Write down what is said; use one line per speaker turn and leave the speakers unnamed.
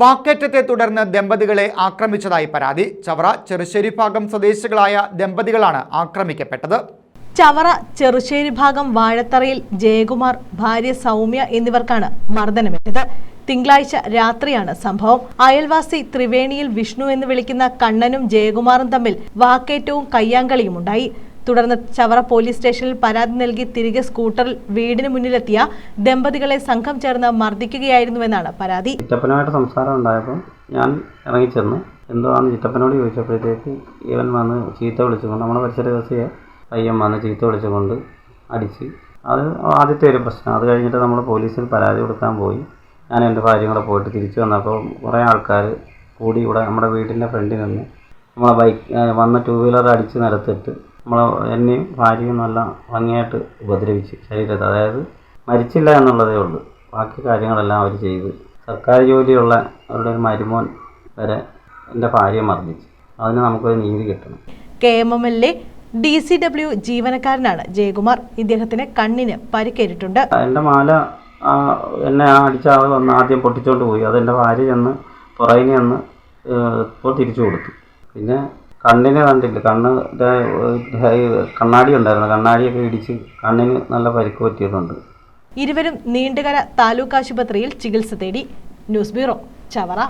വാക്കേറ്റത്തെ തുടർന്ന് ദമ്പതികളെ ആക്രമിച്ചതായി പരാതി. ചവറ ചെറുശ്ശേരി ഭാഗം സ്വദേശികളായ ദമ്പതികളാണ് ആക്രമിക്കപ്പെട്ടത്.
ചവറ ചെറുശ്ശേരി ഭാഗം വാഴത്തറയിൽ ജയകുമാർ ഭാര്യ സൗമ്യ എന്നിവർക്കാണ് മർദ്ദനമേറ്റത്. തിങ്കളാഴ്ച രാത്രിയാണ് സംഭവം. അയൽവാസി ത്രിവേണിയിൽ വിഷ്ണു എന്ന് വിളിക്കുന്ന കണ്ണനും ജയകുമാറും തമ്മിൽ വാക്കേറ്റവും കയ്യാങ്കളിയും ഉണ്ടായി തുടർന്ന് ചവറ പോലീസ് സ്റ്റേഷനിൽ പരാതി നൽകി തിരികെ സ്കൂട്ടർ വീടിന് മുന്നിലെത്തിയ ദമ്പതികളെ സംഘം ചേർന്ന് മർദ്ദിക്കുകയായിരുന്നുവെന്നാണ് പരാതി.
ചിറ്റപ്പനുമായിട്ട് സംസാരം ഉണ്ടായപ്പോൾ ഞാൻ ഇറങ്ങിച്ചെന്നു. എന്തുവാണെന്ന് ചിറ്റപ്പനോട് ചോദിച്ചപ്പോഴത്തേക്ക് ഇവൻ വന്ന് ചീത്ത വിളിച്ചുകൊണ്ട് നമ്മുടെ പരിസരവാസിയെ പയ്യൻ വന്ന് ചീത്ത വിളിച്ചുകൊണ്ട് അടിച്ച്. അത് ആദ്യത്തെ ഒരു പ്രശ്നം. അത് കഴിഞ്ഞിട്ട് നമ്മൾ പോലീസിൽ പരാതി കൊടുക്കാൻ പോയി. ഞാൻ എന്റെ ഭാര്യയും കൂടെ പോയിട്ട് തിരിച്ചു വന്നപ്പോൾ കുറേ ആൾക്കാർ കൂടി ഇവിടെ നമ്മുടെ വീടിന്റെ ഫ്രണ്ടിൽ നിന്ന് നമ്മളെ ബൈക്ക് വന്ന ടൂ വീലർ അടിച്ച് നിരത്തിട്ട് നമ്മളെ എന്നെയും ഭാര്യയും നല്ല ഭംഗിയായിട്ട് ഉപദ്രവിച്ച് ശരീരത്തെ. അതായത് മരിച്ചില്ല എന്നുള്ളതേ ഉള്ളൂ. ബാക്കി കാര്യങ്ങളെല്ലാം അവർ ചെയ്ത്. സർക്കാർ ജോലിയുള്ള അവരുടെ ഒരു മരുമോൻ വരെ എന്റെ ഭാര്യയെ മർദ്ദിച്ചു. അതിന് നമുക്കൊരു നീതി കിട്ടണം.
K M M L A D C W ജീവനക്കാരനാണ് Jayakumar. ഇദ്ദേഹത്തിന് കണ്ണിന് പരിക്കേറ്റിട്ടുണ്ട്.
എന്റെ മാല എന്നെ അടിച്ച ആൾ വന്ന് ആദ്യം പൊട്ടിച്ചുകൊണ്ട് പോയി. അതെന്റെ ഭാര്യ ചെന്ന് പുറകിനെ ചെന്ന് ഇപ്പോൾ തിരിച്ചു കൊടുത്തു. പിന്നെ കണ്ണിന് കണ്ടില്ല. കണ്ണ് കണ്ണാടി ഉണ്ടായിരുന്നു. കണ്ണാടിയൊക്കെ ഇടിച്ച് കണ്ണിന് നല്ല പരിക്ക് പറ്റിയിട്ടുണ്ട്
ഇരുവരും നീണ്ടുകര താലൂക്ക് ആശുപത്രിയിൽ ചികിത്സ തേടി. News bureau Chavara.